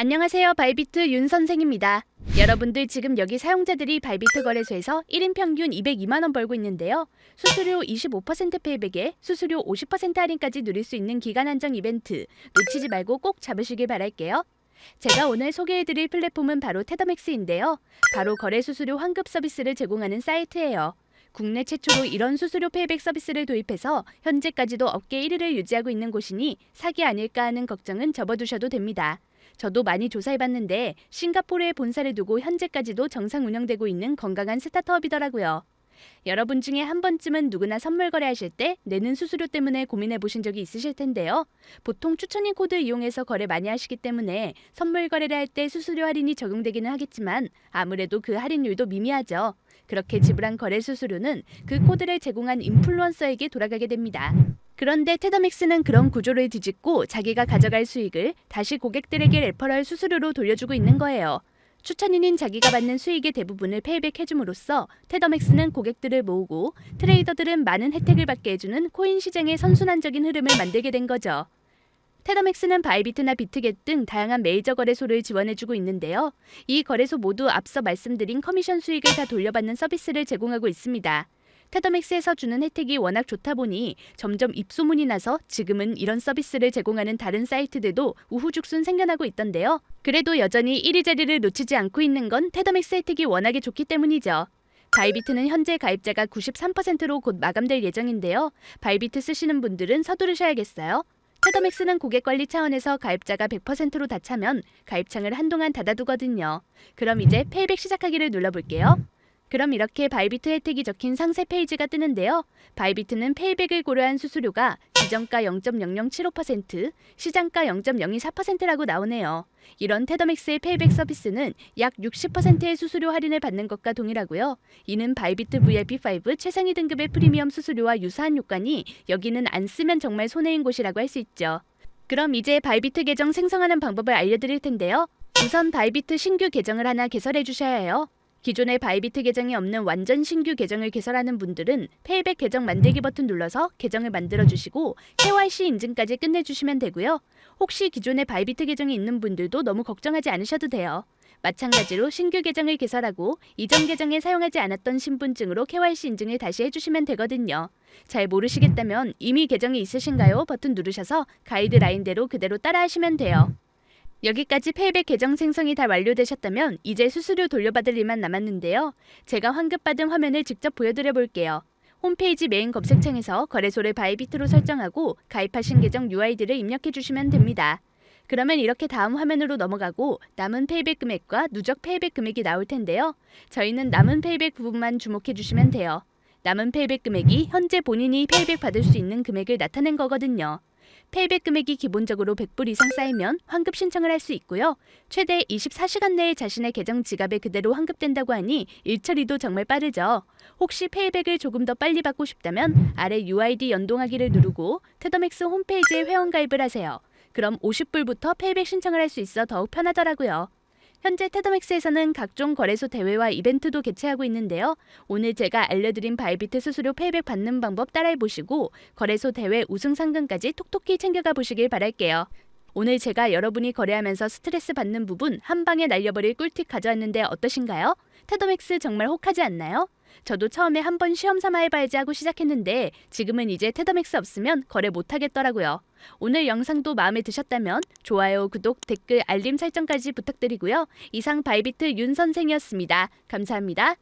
안녕하세요. 바이비트 윤 선생입니다. 여러분들 지금 여기 사용자들이 바이비트 거래소에서 1인 평균 202만 원 벌고 있는데요. 수수료 25% 페이백에 수수료 50% 할인까지 누릴 수 있는 기간 한정 이벤트 놓치지 말고 꼭 잡으시길 바랄게요. 제가 오늘 소개해드릴 플랫폼은 바로 테더맥스인데요. 바로 거래 수수료 환급 서비스를 제공하는 사이트예요. 국내 최초로 이런 수수료 페이백 서비스를 도입해서 현재까지도 업계 1위를 유지하고 있는 곳이니 사기 아닐까 하는 걱정은 접어두셔도 됩니다. 저도 많이 조사해봤는데 싱가포르에 본사를 두고 현재까지도 정상 운영되고 있는 건강한 스타트업이더라고요. 여러분 중에 한 번쯤은 누구나 선물 거래하실 때 내는 수수료 때문에 고민해 보신 적이 있으실 텐데요. 보통 추천인 코드 이용해서 거래 많이 하시기 때문에 선물 거래를 할 때 수수료 할인이 적용되기는 하겠지만 아무래도 그 할인율도 미미하죠. 그렇게 지불한 거래 수수료는 그 코드를 제공한 인플루언서에게 돌아가게 됩니다. 그런데 테더맥스는 그런 구조를 뒤집고 자기가 가져갈 수익을 다시 고객들에게 레퍼럴 수수료로 돌려주고 있는 거예요. 추천인인 자기가 받는 수익의 대부분을 페이백해줌으로써 테더맥스는 고객들을 모으고 트레이더들은 많은 혜택을 받게 해주는 코인 시장의 선순환적인 흐름을 만들게 된 거죠. 테더맥스는 바이비트나 비트겟 등 다양한 메이저 거래소를 지원해주고 있는데요. 이 거래소 모두 앞서 말씀드린 커미션 수익을 다 돌려받는 서비스를 제공하고 있습니다. 테더맥스에서 주는 혜택이 워낙 좋다 보니 점점 입소문이 나서 지금은 이런 서비스를 제공하는 다른 사이트들도 우후죽순 생겨나고 있던데요. 그래도 여전히 1위 자리를 놓치지 않고 있는 건 테더맥스 혜택이 워낙에 좋기 때문이죠. 바이비트는 현재 가입자가 93%로 곧 마감될 예정인데요. 바이비트 쓰시는 분들은 서두르셔야겠어요. 테더맥스는 고객 관리 차원에서 가입자가 100%로 다 차면 가입창을 한동안 닫아두거든요. 그럼 이제 페이백 시작하기를 눌러볼게요. 그럼 이렇게 바이비트 혜택이 적힌 상세 페이지가 뜨는데요. 바이비트는 페이백을 고려한 수수료가 지정가 0.0075%, 시장가 0.024%라고 나오네요. 이런 테더맥스의 페이백 서비스는 약 60%의 수수료 할인을 받는 것과 동일하고요. 이는 바이비트 VIP5 최상위 등급의 프리미엄 수수료와 유사한 요건이 여기는 안 쓰면 정말 손해인 곳이라고 할 수 있죠. 그럼 이제 바이비트 계정 생성하는 방법을 알려드릴 텐데요. 우선 바이비트 신규 계정을 하나 개설해 주셔야 해요. 기존에 바이비트 계정이 없는 완전 신규 계정을 개설하는 분들은 페이백 계정 만들기 버튼 눌러서 계정을 만들어 주시고 KYC 인증까지 끝내 주시면 되고요. 혹시 기존에 바이비트 계정이 있는 분들도 너무 걱정하지 않으셔도 돼요. 마찬가지로 신규 계정을 개설하고 이전 계정에 사용하지 않았던 신분증으로 KYC 인증을 다시 해주시면 되거든요. 잘 모르시겠다면 이미 계정이 있으신가요? 버튼 누르셔서 가이드라인대로 그대로 따라 하시면 돼요. 여기까지 페이백 계정 생성이 다 완료되셨다면 이제 수수료 돌려받을 일만 남았는데요. 제가 환급받은 화면을 직접 보여드려 볼게요. 홈페이지 메인 검색창에서 거래소를 바이비트로 설정하고 가입하신 계정 UID를 입력해 주시면 됩니다. 그러면 이렇게 다음 화면으로 넘어가고 남은 페이백 금액과 누적 페이백 금액이 나올 텐데요. 저희는 남은 페이백 부분만 주목해 주시면 돼요. 남은 페이백 금액이 현재 본인이 페이백 받을 수 있는 금액을 나타낸 거거든요. 페이백 금액이 기본적으로 100불 이상 쌓이면 환급 신청을 할 수 있고요. 최대 24시간 내에 자신의 계정 지갑에 그대로 환급된다고 하니 일처리도 정말 빠르죠. 혹시 페이백을 조금 더 빨리 받고 싶다면 아래 UID 연동하기를 누르고 테더맥스 홈페이지에 회원 가입을 하세요. 그럼 50불부터 페이백 신청을 할 수 있어 더욱 편하더라고요. 현재 테더맥스에서는 각종 거래소 대회와 이벤트도 개최하고 있는데요. 오늘 제가 알려드린 바이비트 수수료 페이백 받는 방법 따라해 보시고 거래소 대회 우승 상금까지 톡톡히 챙겨가 보시길 바랄게요. 오늘 제가 여러분이 거래하면서 스트레스 받는 부분 한 방에 날려버릴 꿀팁 가져왔는데 어떠신가요? 테더맥스 정말 혹하지 않나요? 저도 처음에 한번 시험 삼아 해봐야지 하고 시작했는데 지금은 이제 테더맥스 없으면 거래 못 하겠더라고요. 오늘 영상도 마음에 드셨다면 좋아요, 구독, 댓글, 알림 설정까지 부탁드리고요. 이상 바이비트 윤 선생이었습니다. 감사합니다.